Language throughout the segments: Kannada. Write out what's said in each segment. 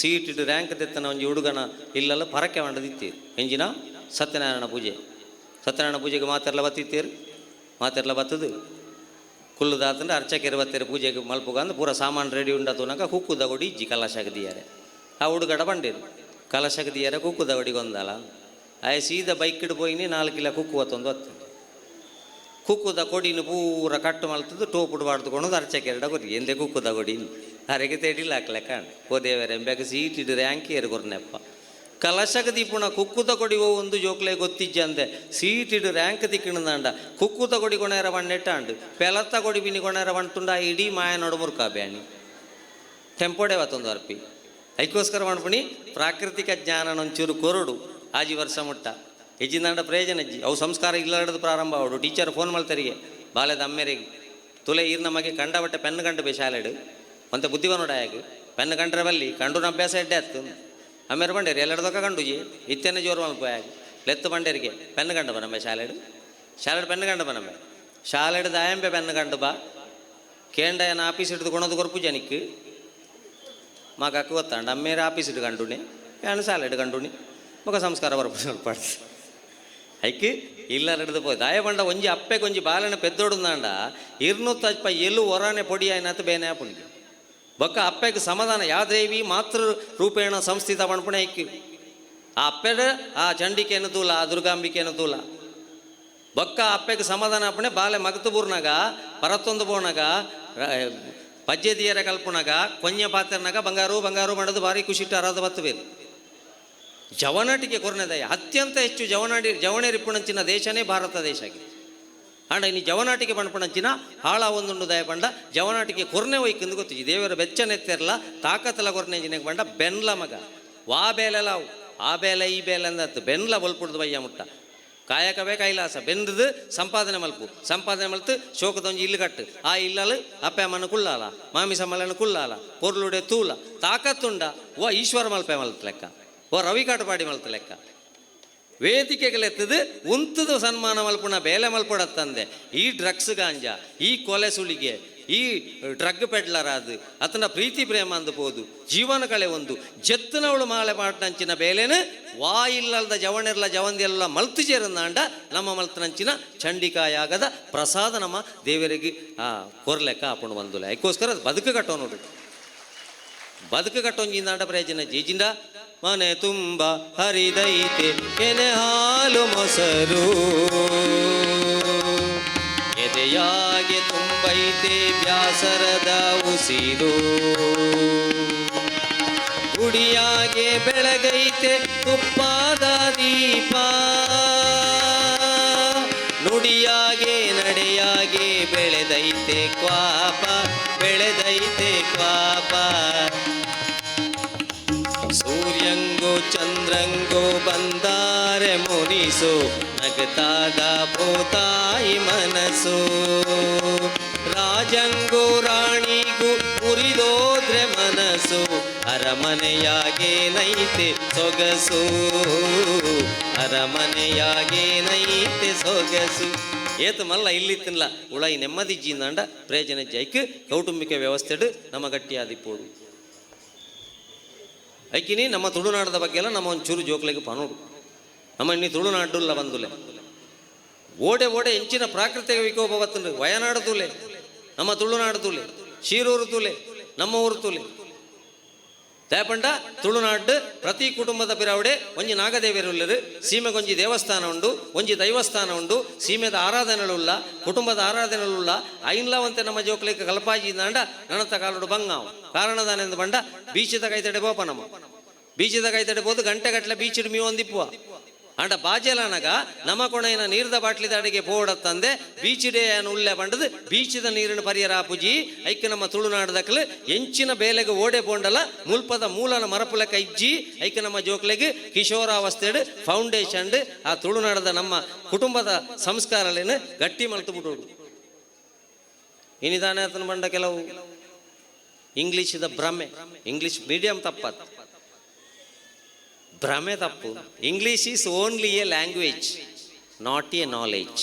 ಸೀಟ್ ಇಟ್ಟು ರ್ಯಾಂಕ್ ತೆತ್ತನ ಒಂಜಿ ಹುಡುಗನ ಇಲ್ಲೆಲ್ಲ ಪರಕೆ ಮಾಡದಿತ್ತೀರಿ. ಎಂಜಿನ ಸತ್ಯನಾರಾಯಣ ಪೂಜೆ. ಸತ್ಯನಾರಾಯಣ ಪೂಜೆಗೆ ಮಾತೆಲ್ಲ ಬತ್ತಿತ್ತೀರಿ? ಮಾತೆಲ್ಲ ಬತ್ತದು? ಕುಲ್ಲುದಾತಂದ್ರೆ ಅರ್ಚಕೆರೆ ಬತ್ತೀರಿ ಪೂಜೆಗೆ ಮಲ್ಪುಗ ಅಂದ್ರೆ ಪೂರ ಸಾಮಾನು ರೆಡಿ ಉಂಡತುನಕ ಕುಕ್ಕು ಕೊಡಿ ಇಜ್ಜಿ ಕಲಶಕ್ಕೆ ಆ ಹುಡುಗಡ ಬಂದಿರು ಕಲಶಕ್ಕೆ ಕುಕ್ಕು ಸೀದ ಆಯ ಸೀದಾ ಬೈಕ್ ಡ್ ಪೋಯಿನ್, ನಾಲ್ಕು ಕಿಲ ಕುಕ್ಕು ಹೊತ್ತೊಂದು ಹೊತ್ತು ಕುಕ್ಕುದ ಕೊಡಿನ ಪೂರ ಕಟ್ಟು ಮಲ್ತದ್ದು ಟೋಪುಡು ಬಾಡ್ದುಕೊಂಡು ಅರ್ಚಕೆರಡ ಕೊರಿ ಎಂದೆ ಕುಕ್ಕುದ ಕೊಡಿನ ಅರೆಗೆ ತೆಡಿಲ್ಲ ಹಾಕ್ಲೆ ಕಾಣ ಓ ದೇವರ ಎಂಬೆಗೆ ಸೀಟ್ ಇಡ್ರೆ ಆಂಕಿಯರು ಕೊರ್ನೆಪ್ಪ. ಕಲಶಕ ದೀಪುಣ ಕುಕ್ಕುದ ಕೊಡಿ ಓ ಒಂದು ಜೋಕ್ಲೆ ಗೊತ್ತಿಜ್ಜ ಅಂದೆ. ಸೀಟ್ ಇಡು ರ್ಯಾಂಕ್ ದಿಕ್ಕಿಣದಂಡ ಕುಕ್ಕುದ ಕೊಡಿ ಕೊಣೆರ ಬಣ್ಣೆಟ್ಟಾಂಡು ಪೆಲತ್ತ ಕೊಡಿ ಬಿನಿ ಕೊಣೆರ ಬಣ್ತುಂಡ ಇಡೀ ಮಾಯ ನಡು ಮುರ್ಕ ಬ್ಯಾಣಿ ಟೆಂಪೋಡೆ ಅವತ್ತೊಂದು ಅರ್ಪಿ. ಅದಕ್ಕೋಸ್ಕರ ಮಾಡ್ಬಿಣಿ, ಪ್ರಾಕೃತಿಕ ಜ್ಞಾನ ಒಂಚೂರು ಕೊರಡು. ಆಜಿ ವರ್ಷ ಮುಟ್ಟ. ಹೆಜ್ಜಿಂದಾಂಡ ಪ್ರಯೋಜನ ಅಜ್ಜಿ ಅವು ಸಂಸ್ಕಾರ ಇಲ್ಲದ ಪ್ರಾರಂಭ. ಅವಡು ಟೀಚರ್ ಫೋನ್ ಮಾಡ್ತಾರಿಗೆ ಬಾಲ್ಯದ ಅಮ್ಮೆರಿಗೆ. ತುಲೆ ಈರ್ ನಮಗೆ ಕಂಡ ಬಟ್ಟೆ ಪೆನ್ ಕಂಡು ಬೇ ಶಾಲೆಡು. ಮತ್ತೆ ಬುದ್ಧಿವನುಡಾಯಾಗ ಪೆನ್ ಕಂಡ್ರೆ ಬಲ್ಲಿ ಕಂಡು ಅಭ್ಯಾಸ ಎಡ್ಡೆ ಆಯ್ತು. ಅಮ್ಮೇರು ಬಂಡೇರಿ ಎಲ್ಲಡ್ದೊಕ್ಕ ಕಂಡು ಜಿ ಇತ್ತೇನೆ ಜೋರು ಮಲ್ಪೋಯಾಗ ಲೆತ್ತು ಬಂಡೇರಿಗೆ ಪೆನ್ ಕಂಡು ಬನಮ್ಮೆ ಶಾಲೆಡು. ಶಾಲೆಡ್ ಪೆನ್ ಕಂಡು ಬನಮ್ಮೆ ಶಾಲೆಡ್ ದಾಯಂಬೆ ಪೆನ್ ಕಂಡು ಬಾ. ಕೇಂಡಯನ ಆಫೀಸ್ ಹಿಡಿದು ಕೊಣದು ಕೊರಪು ಜನಿಕ್. ಮಗಕ್ಕೆ ಗೊತ್ತಾಂಡ. ಆಫೀಸ್ ಇಟ್ಟು ಕಂಡುನಿ ಯಾನು ಸಾಲೆಡ್ ಕಂಡುನಿ ಮಗ ಸಂಸ್ಕಾರ ಬರ್ಪು ಸ್ವಲ್ಪ ಐಕ್ ಇಲ್ಲ ನಡೆದು ದಾಯ ಬಂಡ ಒಂಜಿ ಅಪ್ಪೆ ಕೊಂಜಿ ಬಾಲನ ಪೆದ್ದೊಡುಂದಾಂಡ ಇರ್ನು ತಪ್ಪ ಎಲ್ಲು ಒರಾನೆ ಪೊಡಿ ಆಯ್ನತ್ ಬೇನೆ ಆಪುಣಿಗೆ ಬೊಕ್ಕ ಅಪ್ಪೆಗೆ ಸಮಾಧಾನ ಯಾವ್ದೇವಿ ಮಾತೃ ರೂಪೇಣ ಸಂಸ್ಥಿತ ಪಣ್ಪುಣೆ ಐಕ್ ಆ ಅಪ್ಪೆಡ ಆ ಚಂಡಿಕೆನ ತೂಲ, ಆ ದುರ್ಗಾಂಬಿಕೆನ ತೂಲ. ಬೊಕ್ಕ ಅಪ್ಪೆಗೆ ಸಮಾಧಾನ ಅಪ್ಪಣೆ ಬಾಲೆ ಮಗತುಬೂರ್ನಾಗ ಪರತ್ತೊಂದು ಬೋನಾಗ ಪಜ್ಜೆದಿಯರ ಕಲ್ಪನಾಗ ಕೊನ್ಯ ಪಾತ್ರನಾಗ ಬಂಗಾರು ಬಂಗಾರು ಮಾಡೋದು ಭಾರಿ ಅರಾಧ ಬತ್ತು ಜವನಾಟಿಗೆ ಕೊರನೆದಯ. ಅತ್ಯಂತ ಹೆಚ್ಚು ಜವನಾಡಿ ಜವಣೇರಿಪ್ಪುಣಂಚಿನ ದೇಶನೇ ಭಾರತ ದೇಶ ಆಗಿದೆ. ಆಂಡ ಇನ್ನು ಜವನಾಟಿಗೆ ಪಣಪಣಂಚಿನ ಹಾಳ ಒಂದುಂಡು ದಯ ಬಂಡ, ಜವನಾಟಿಗೆ ಕೊರ್ನೆ ಒಯ್ಕಂದು ಗೊತ್ತಿಜಿ ದೇವರ ಬೆಚ್ಚನೆತ್ತಿರಲ್ಲ ತಾಕತ್ತಲ ಕೊರ್ನೆ ಜಿನೆಗೆ ಬಂಡ ಬೆನ್ಲ ಮಗ. ವಾ ಬೇಲೆಲ್ಲ ಅವು. ಆ ಬೇಲೆ, ಈ ಬೇಲೆ ಅಂದತ್ತು ಬೆನ್ಲ ಬಲ್ಪುಡ್ದು ಬಯ್ಯ ಮುಟ್ಟ. ಕಾಯಕವೇ ಕೈಲಾಸ. ಬೆಂದದು ಸಂಪಾದನೆ ಮಲ್ಪು. ಸಂಪಾದನೆ ಮಲ್ತು ಶೋಕದೊಂಜಿ ಇಲ್ಲು ಕಟ್ಟು. ಆ ಇಲ್ಲಲು ಅಪ್ಪೆ ಅಮ್ಮನ ಕುಳ್ಳಾಲ, ಮಾಮಿಸ ಮಲ್ಲನ ಕುಳ್ಳಾಲ, ಪೊರ್ಲುಡೆ ತೂಲ. ತಾಕತ್ತುಂಡ ಓ ಈಶ್ವರ ಮಲ್ಪೆ ಮಲ್ತ ಲೆಕ್ಕ. ರವಿ ಕಾಟಪಾಡಿ ಮಲ್ತ ಲೆಕ್ಕ. ವೇದಿಕೆಗಳೆತ್ತದು ಉಂತದು ಸನ್ಮಾನ ಮಲ್ಪುಣ, ಬೇಲೆ ತಂದೆ. ಈ ಡ್ರಗ್ಸ್ ಗಾಂಜ, ಈ ಕೊಲೆ ಸುಲಿಗೆ, ಈ ಡ್ರಗ್ ಪೆಡ್ಲರ್ ಅದು ಅತನ ಪ್ರೀತಿ ಪ್ರೇಮ ಅಂದಬಹುದು ಜೀವನ ಕಳೆ ಒಂದು. ಜತ್ತನವಳು ಮಾಲೆ ಪಾಟ್ನಂಚಿನ ಬೇಲೆನ ವಾ ಇಲ್ಲದ ಜವಣಿರ್ಲ ಜವಂದಿಯಲ್ಲ ಮಲ್ತು ಸೇರಂದಾಂಡ ನಮ್ಮ ಮಲ್ತನಂಚಿನ ಚಂಡಿಕಾಯಾಗದ ಪ್ರಸಾದ ನಮ್ಮ ದೇವರಿಗೆ ಕೊರ್ಲೆಕ್ಕ ಹಾಕೊಂಡು ಬಂದುಲೆ. ಅದಕ್ಕೋಸ್ಕರ ಬದುಕು ಕಟ್ಟೋ ನೋಡ್ರಿ. ಬದುಕು ಕಟ್ಟೋಂಜಿಂದಾಂಡ ಪ್ರಯೋಜನ ಜೀಜಿಂದ ಮನೆ ತುಂಬ ಹರಿದೈತೆ ಎನೆ ಹಾಲು ಮೊಸರು. ಎದೆಯಾಗೆ ತುಂಬೈತೆ ಬ್ಯಾಸರದ ಉಸಿರು. ಗುಡಿಯಾಗೆ ಬೆಳಗೈತೆ ತುಪ್ಪಾದ ದೀಪ. ನುಡಿಯಾಗೆ ನಡೆಯಾಗೆ ಬೆಳೆದೈತೆ ಕ್ವಾಪ ಬೆಳೆದೈತೆ ಕ್ವಾಪ. ಚಂದ್ರಂಗೋ ಬಂದಾರೆ ಮುನಿಸು, ನಗತಾದ ಭೂತಾಯಿ ಮನಸ್ಸು ರಾಜಂಗೋ ರಾಣಿಗೂ ಅರಮನೆಯಾಗೆ ನೈತೆ ಸೊಗಸು. ಅರಮನೆಯಾಗೆ ನೈತೆ ಸೊಗಸು. ಏತು ಮಲ್ಲ ಇಲ್ಲಿ ತಿನ್ಲ ಉಳೈ ನೆಮ್ಮದಿ ಜೀನಾಂಡ ಪ್ರಯೋಜನ ಜೈಕ್, ಕೌಟುಂಬಿಕ ವ್ಯವಸ್ಥೆಡು ನಮ್ಮ ಗಟ್ಟಿಯಾದಿಪ್ಪೋಡು ಐಕಿನಿ ನಮ್ಮ ತುಳುನಾಡದ ಬಗ್ಗೆ ಎಲ್ಲ ನಮ್ಮ ಒಂಚೂರು ಜೋಕ್ಲೆಗೆ ಪನೋಡು. ನಮ್ಮ ಇನ್ನಿ ತುಳುನಾಡುಲ್ಲ ಬಂದುಲೆ. ಓಡೆ ಓಡೆ ಎಂಚಿನ ಪ್ರಾಕೃತಿಕ ವಿಕೋಪ ಬತ್ತಂಡು ವಯನಾಡು ತೂಲೆ, ನಮ್ಮ ತುಳುನಾಡು ತೂಲೆ, ಶೀರೂರು ತೂಲೆ, ನಮ್ಮ ಊರು ತೂಲೆ. ದಯಪಂಡ ತುಳುನಾಡು, ಪ್ರತಿ ಕುಟುಂಬದ ಪಿರಾವಡೆ, ಒಂಜಿ ನಾಗದೇವಿಯರುಳ್ಳರು ಸೀಮೆಗೊಂಜಿ ದೇವಸ್ಥಾನ ಉಂಡು ಒಂಜಿ ದೈವಸ್ಥಾನ ಉಂಡು ಸೀಮೆದ ಆರಾಧನೆಗಳುಲ್ಲ ಕುಟುಂಬದ ಆರಾಧನೆಗಳುಲ್ಲ ಐನ್ಲಾವಂತೆ ನಮ್ಮ ಜೋಕ್ಲಿಕ್ಕೆ ಕಲ್ಪಾಜಿ ದಾಂಡ ನನತ ಕಾಲುಡು ಬಂಗಾವು. ಕಾರಣದಾನೆಂದು ಬಂಡ, ಬೀಚದ ಕೈತಡೆ ಬೋಪ ನಮ್ಮ ಬೀಚದ ಕೈತಡೆ ಬೋದು ಗಂಟೆ ಗಟ್ಟಲೆ ಬೀಚಿಡು ಮೀ ಒಂದಿಪ್ಪುವ. ಅಂಡ ಬಾಜೆಲಾನಗ ನಮ ಕೊಣೆಯ ನೀರ್ದ ಬಾಟ್ಲಿದ ಅಡಿಗೆ ತಂದೆ ಬೀಚಿಡೆ ಉಳ್ಳೆ ಬಂಡದು, ಬೀಚದ ನೀರಿನ ಪರಿಯರ ಪೂಜಿ ಐಕ್ಯ ನಮ್ಮ ತುಳುನಾಡದಕ್ಲು ಎಂಚಿನ ಬೇಲೆಗೆ ಓಡೆ ಪೋಂಡಲ ಮುಲ್ಪದ ಮೂಲನ ಮರಪುಲಕ ಇಜ್ಜಿ ಐಕ್ಯ ನಮ್ಮ ಜೋಕ್ಲೆಗೆ ಕಿಶೋರಾವಸ್ಥೆಡ್ ಫೌಂಡೇಶನ್ ಆ ತುಳುನಾಡದ ನಮ್ಮ ಕುಟುಂಬದ ಸಂಸ್ಕಾರಲೇನು ಗಟ್ಟಿ ಮಲ್ತು ಬಿಟ್ಟೋಡು ಇನಿದಾನೆ ಅತನ ಬಂಡ ಕೆಲವು. ದ ಭ್ರಮೆ, ಇಂಗ್ಲಿಷ್ ಮೀಡಿಯಂ ತಪ್ಪತ್ತು ಭ್ರಮೆ ತಪ್ಪು. English is only a language not a knowledge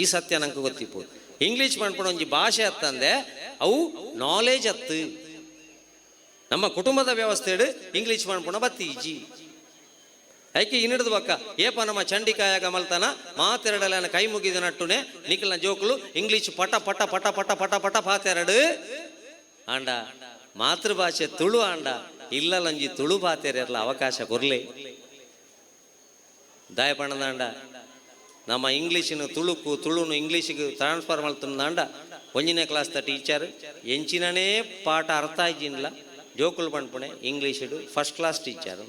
ಈ ಸತ್ಯ ನಂಗೆ ಗೊತ್ತಿಪ್ಪು ಇಂಗ್ಲೀಷ್ ಮಾಡ್ಕೊಂಡು ಒಂಜಿ ಭಾಷೆ ಅತ್ತಂದೆ ಅವು ನಾಲೆಜ್ ಅತ್ತು ನಮ್ಮ ಕುಟುಂಬದ ವ್ಯವಸ್ಥೆಡು ಇಂಗ್ಲೀಷ್ ಮಾಡ್ಪುಣ ಬತ್ತೀಜಿ ಐಕೆ ಇನ್ನಿಡ್ದು ಬಕ್ಕ. ಏಪ ನಮ್ಮ ಚಂಡಿಕಾಯಾಗ ಮಲ್ತನ ಮಾತೆರಡಲ ಕೈ ಮುಗಿದ ನಟ್ಟುನೆ, ನಿಖಿಲ್ನ ಜೋಕುಲು ಇಂಗ್ಲೀಷ್ ಪಟ ಪಟ ಪಟ ಪಟ ಪಟ ಪಟ ಪಾತೆರಡು. ಆಂಡ, ಮಾತೃಭಾಷೆ ತುಳು ಆಂಡ. ಇಲ್ಲಲಂಜಿ ತುಳು ಪಾತೆರಲ್ಲ ಅವಕಾಶ ಕೊರ್ಲಿ. ದಾಯಪಣ್ಣದಾಂಡ ನಮ್ಮ ಇಂಗ್ಲೀಷಿನ ತುಳುಕು, ತುಳುನು ಇಂಗ್ಲೀಷಿಗೆ ಟ್ರಾನ್ಸ್ಫರ್ ಮಾಡ್ತಂದಾಂಡ ಕ್ಲಾಸ್ ದ ಟೀಚರ್ ಎಂಚಿನೇ ಪಾಠ ಅರ್ಥ ಆಯ್ಜಿನ್ಲ ಜೋಕುಲು ಪಣ್ಪುಣೆ ಇಂಗ್ಲೀಷಿಡು ಫಸ್ಟ್ ಕ್ಲಾಸ್ ಟೀಚರ್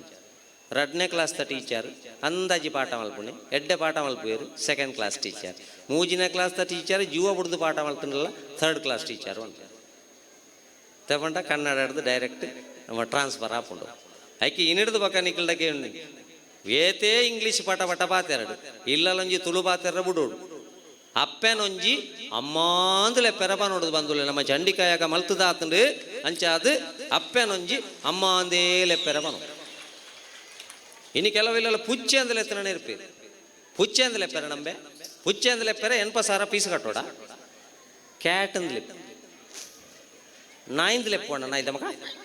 ರಡ್ಡ್ನೆ ಕ್ಲಾಸ್ ದ ಟೀಚರ್ ಅಂದಾಜಿ ಪಾಠ ಮಲ್ಪುಣೆ. ಎಡ್ಡೆ ಪಾಠ ಮಲ್ಪೇರು ಸೆಕೆಂಡ್ ಕ್ಲಾಸ್ ಟೀಚರ್ ಮೂಜಿನೇ ದ ಟೀಚರ್ ಜೀವ ಬಿಡ್ದು ಪಾಠ ಮಲ್ತನಲ್ಲ ಥರ್ಡ್ ಕ್ಲಾಸ್ ಟೀಚರ್ ಅಂತ. ತಗೊಂಡ ಕನ್ನಡ ಹಿಡ್ದು ಡೈರೆಕ್ಟ್ ಟ್ರಾನ್ಸ್ಫರ್ ಹಾಕೊಂಡು. ಐಕಿ ಇನ್ನಿಡ್ದು ಬಕ ಉಂಡು ವೇತೇ ಇಂಗ್ಲೀಷ್ ಪಟ ಪಟ ಬಾತೆರಡು ಇಲ್ಲಲೊಂಜಿ ತುಳು ಬಾತೆರ ಬಿಡೋಡು ಅಪ್ಪನೊಂಜಿ ಅಮ್ಮಾಂದುಲೆ ಪೆರಪ ನೋಡುದು ಬಂದುಲೆ ನಮ್ಮ ಚಂಡಿಕಾಯಾಗ ಮಲ್ತದ ಅಂಚಾದ ಅಪ್ಪನೊಂಜಿ ಅಮ್ಮಾಂದೇಲೆ ಪೆರಪನು ಇನ್ನು ಕೆಲವಿಲ್ಲ ಪುಚ್ಚೆ ಅಂದಲೆ ಎತ್ತನೇ ಇರ್ಪಿ ಪುಚ್ಚೆ ಅಂದಲೆ ಪೆರ ನಂಬೆ. ಪುಚ್ಚೆ ಅಂದಲೆ ಪೆರ ಎನ್ಪ ಸಾರ ಪೀಸ್ ಕಟ್ಟೋಡ. ಕ್ಯಾಟ್ ಅಂದ್ಲೆ. ನಾಯಿಂದ್ಲೆ ಪೋಣ ನಾಯ್ದ ಇದ್ದ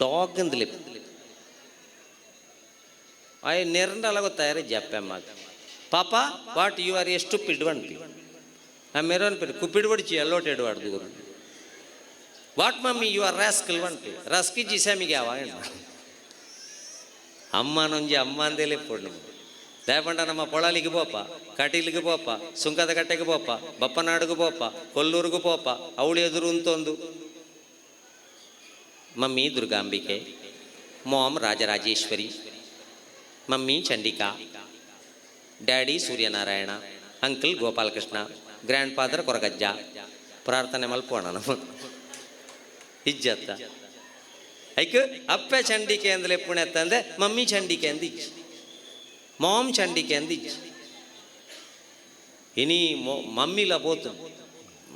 ಮಗ ಡಾಗ್ ಅಂದ್ ಲೆಪ್ ಅಯ್ಯ ನೆರಂಡಲ ಗೊತ್ತಾಯ್ರೆ ಜಪ್ಪೆಮ್ಮ ಪಾಪ ವಾಟ್ ಯು ಆರ್ ಎಷ್ಟು ಪಿಡ್ ಪಿ ಆ ಮೆರೋನ್ PID ಕುಪ್ಪಿಡ್ ಬಡಿಚಿ ಎಲ್ಲೋಟೆಡ್ ವಾಡ್ದು Guru what mummy you are rascal P ರಸ್ಕಿ ಜಿಸಾಮಿಗೆ ಅವ ಅಮ್ಮ ನೊಂಜಿ ಅಮ್ಮ ಅಂದೇಲೆ ಪೊಣ್ಣು ದಯಪಂಡ ನಮ್ಮ ಪೊಳಲಿಗೆ ಪೋಪ ಕಟೀಲಿಗೆ ಪೋಪ ಸುಂಕದ ಕಟ್ಟೆಗೆ ಪೋಪ ಬಪ್ಪನಾಡಿಗೆ ಪೋಪ ಕೊಲ್ಲೂರಿಗೂ ಪೋಪ ಅವಳಿ ಎದುರು ಅಂತೊಂದು mummy Durgambika mom Rajarajeshwari mummy Chandika daddy Suryanarayana uncle Gopalakrishna grandfather Koragajja. ಪ್ರಾರ್ಥನೆ ಮಲ್ಪೋಣ ನಮ್ಮ ಇಜ್ಜತ್ತ. ಐಕ್ ಅಪ್ಪ ಚಂಡಿಕೆ ಅಂದಲೆ ಪುಣೆ ತಂದೆ ಮಮ್ಮಿ ಚಂಡಿಕೆ ಅಂದ ಇಜ್ಜಿ. ಮಾಮ್ ಚಂಡಿಕೆ ಅಂದ ಇಜ್ಜಿ. ಇನಿ ಮೊ- ಮಮ್ಮಿಲ ಪೋತು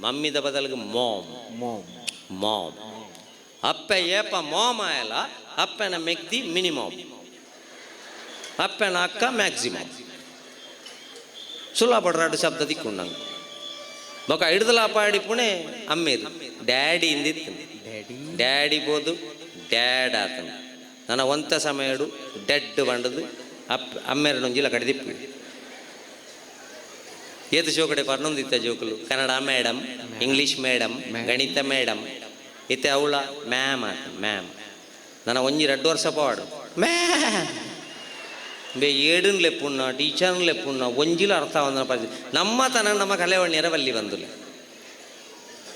ಮಮ್ಮಿದ ಬದಲಿಗೆ ಮಾಮ್. Mom. ಮಾಮ್. ಅಪ್ಪ ಏಪ ಮಾಮ್ ಆಯಲ ಅಪ್ಪನ ಮೆಗ್ದಿ ಮಿನಿಮಮ್ ಅಪ್ಪನ ಅಕ್ಕ ಮ್ಯಾಕ್ಸಿಮಮ್ ಸುಲಭ ಎರಡು ಶಬ್ದ ದಿಕ್ಕೊಂಡಂಗೆ ಬೊಕ ಹಿಡ್ದಲ ಪಾಡಿ ಪುಣೆ ಅಮ್ಮೇದು ಡ್ಯಾಡಿ ಇಂದಿತ್ತು Daddy. ಡ್ಯಾಡಿ ಬೋದು ಡ್ಯಾಡ್ ಆತನ ನನ್ನ ಒಂತ ಸಮಯಡು ಡೆಡ್ ಬಂಡದು ಅಪ್ ಅಮ್ಮೆರಡು ಒಂಜಿಲ ಕಡೆ ದಿಪ್ಪು ಏತು ಜೋಕಡೆ ಪರ್ನೊಂದಿತ್ತ ಜೋಕುಲು ಕನ್ನಡ ಮೇಡಮ್ ಇಂಗ್ಲೀಷ್ ಮೇಡಮ್ ಗಣಿತ ಮೇಡಮ್ ಇತ್ತೆ ಅವಳ ಮ್ಯಾಮ್ ಆತ ಮ್ಯಾಮ್ ನನ್ನ ಒಂಜಿ ಎರಡು ವರ್ಷ ಪಾಡು. ಮ್ಯಾಮ್. ಬೇ ಏಡನ್ ಲೆಪ್ಪುಣ್ಣ ಟೀಚರ್ನ್ ಲೆಪ್ಪುಣ್ಣ ಒಂಜಿಲ ಅರ್ಥ ಒಂದನ ಪರಿಸ್ಥಿತಿ ನಮ್ಮ ತನ ನಮ್ಮ ಕಲೆವಣ್ಣ ಬಲ್ಲಿ ಬಂದುಲೆ.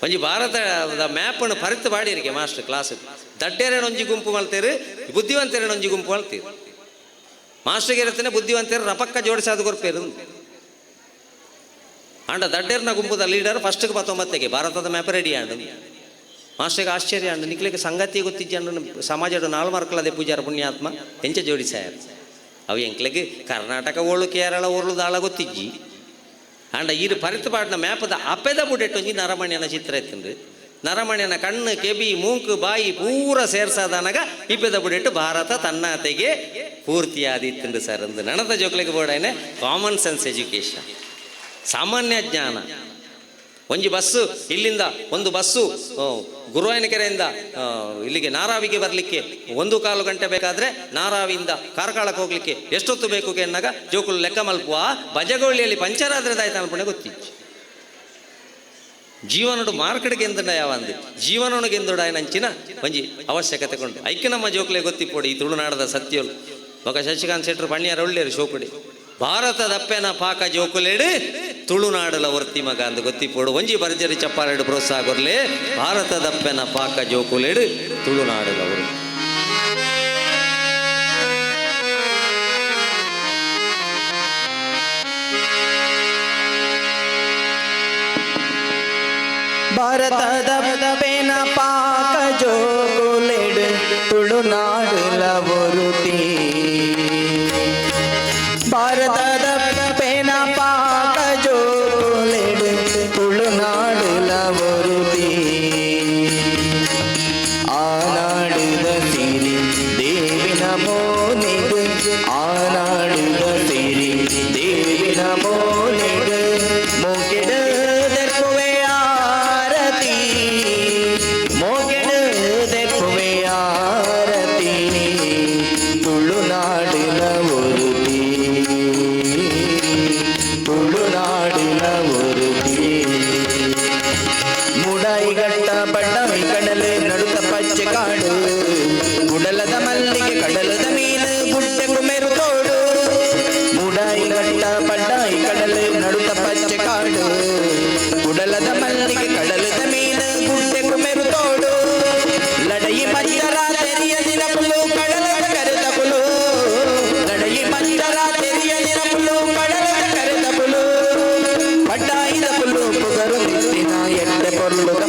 ಒಂಜಿ ಭಾರತದ ಮ್ಯಾಪನ್ನು ಪರಿತು ಬಾಡಿರಿಕೆ ಮಾಸ್ಟರ್ ಕ್ಲಾಸ್. ದಡ್ಡೇರೇನು ಒಂಜಿ ಗುಂಪು ಮಲ್ತೇರು ಬುದ್ಧಿವಂತರೇನು ಒಂಜಿ ಗುಂಪು ಮಲ್ತೀರು. ಮಾಸ್ಟರ್ಗೆ ಇರುತ್ತೇನೆ ಬುದ್ಧಿವಂತರು ರಪಕ್ಕ ಜೋಡಿಸಾದ ಕೊರ್ಪೇರು ಅಂಡ ದಡ್ಡೇರ್ನ ಗುಂಪುದ ಲೀಡರ್ ಫಸ್ಟ್ಗೆ ಪತ್ತೊಂಬತ್ತಕ್ಕೆ ಭಾರತದ ಮ್ಯಾಪ್ ರೆಡಿ ಆಂಡು. ಮಾಸ್ಟರ್ಗೆ ಆಶ್ಚರ್ಯ ಅಂದ್ರೆ ನಿಕ್ಲಿಕ್ಕೆ ಸಂಗತಿ ಗೊತ್ತಿಜ್ಜಿ ಅಂಡು ಸಮಾಜದ ನಾಲ್ ಮಾರ್ಕಲದೆ ಪೂಜಾರ ಪುಣ್ಯಾತ್ಮ, ಎಂಚ ಜೋಡಿಸಾಯರು ಅವು ಎಂಕ್ಲೆಗೆ ಕರ್ನಾಟಕ ಓಳು ಕೇರಳ ಓರ್ಲು ದಾಳ ಗೊತ್ತಿಜ್ಜಿ. ಅಂಡ ಈರು ಪಾಡ್ನ ಮ್ಯಾಪದ ಅಪೆದ ಬುಡೆಟ್ಟೊಂಜಿ ನರಮಣ್ಯನ ಚಿತ್ರ ಎತ್ತಂಡು ನರಮಣ್ಯನ ಕಣ್ಣು, ಕೆಬಿ, ಮೂಂಕು, ಬಾಯಿ ಪೂರ ಸೇರ್ಸಾದನಗ ಇಪ್ಪೆದ ಬುಡೆಟ್ಟು ಭಾರತ ತನ್ನಾತೆಗೆ ಪೂರ್ತಿಯಾದಿತ್ತುಂಡು ಸರ್. ಅಂದು ನಣದ ಜೋಕ್ಲಿಗೆ ಬೋಡೇನೆ ಕಾಮನ್ ಸೆನ್ಸ್ ಎಜುಕೇಶನ್ ಸಾಮಾನ್ಯ ಜ್ಞಾನ. ಒಂಜಿ ಬಸ್ಸು ಇಲ್ಲಿಂದ ಒಂದು ಬಸ್ಸು ಗುರುವಾಯನ ಗುರುವಾಯನಕೆರೆಯಿಂದ ಇಲ್ಲಿಗೆ ನಾರಾವಿಗೆ ಬರಲಿಕ್ಕೆ ಒಂದು ಕಾಲು ಗಂಟೆ ಬೇಕಾದ್ರೆ ನಾರಾವಿಯಿಂದ ಕಾರ್ಕಳಕ್ಕೆ ಹೋಗ್ಲಿಕ್ಕೆ ಎಷ್ಟೊತ್ತು ಬೇಕು ಎನ್ನಾಗ ಜೋಕುಲು ಲೆಕ್ಕ ಮಲ್ಪುವ ಬಜಗೋಳಿಯಲ್ಲಿ ಪಂಚರ್ ಆದ್ರೆ ದಾಯ್ತ ಅನ್ಪಣೆ ಗೊತ್ತಿ ಜೀವನಡು ಮಾರ್ಕೆಟ್ಗೆ ಎಂದಡ ಯಾವ ಅಂದು? ಜೀವನೊಣಗೆ ನಂಚಿನ ಒಂಜಿ ಅವಶ್ಯಕತೆ ಕೊಂಡು ಐಕ್ಯ ನಮ್ಮ ಜೋಕ್ಲೆ ಗೊತ್ತಿಪ್ಪೋಡಿ ಈ ತುಳುನಾಡದ ಸತ್ಯೋಲು ಮಗ ಶಶಿಕಾಂತ್ ಶೆಟ್ರು ಪಣ್ಯರ ಒಳ್ಳೆಯರು, ಶೋಕುಡಿ. ಭಾರತದಪ್ಪೆನ ಪಾಕ ಜೋಕುಲೇಡು. ತುಳುನಾಡಲ ವರ್ತಿ ಮಗ ಅಂದು ಗೊತ್ತಿಪೋಡು ಒಂಜಿ ಭರ್ಜರಿ ಚಪ್ಪಾಲೆಡು ಪ್ರೋತ್ಸಾಹ ಕೊರ್ಲೆ ಭಾರತದಪ್ಪೆನ ಪಾಕ ಜೋಕುಲೆಡು ತುಳುನಾಡಲವರು. ಭಾರತದ ಪಾಕ ಜೋಗುಲೆಡು ತುಳುನಾಡಲವರು ಒರುತಿ love. করলো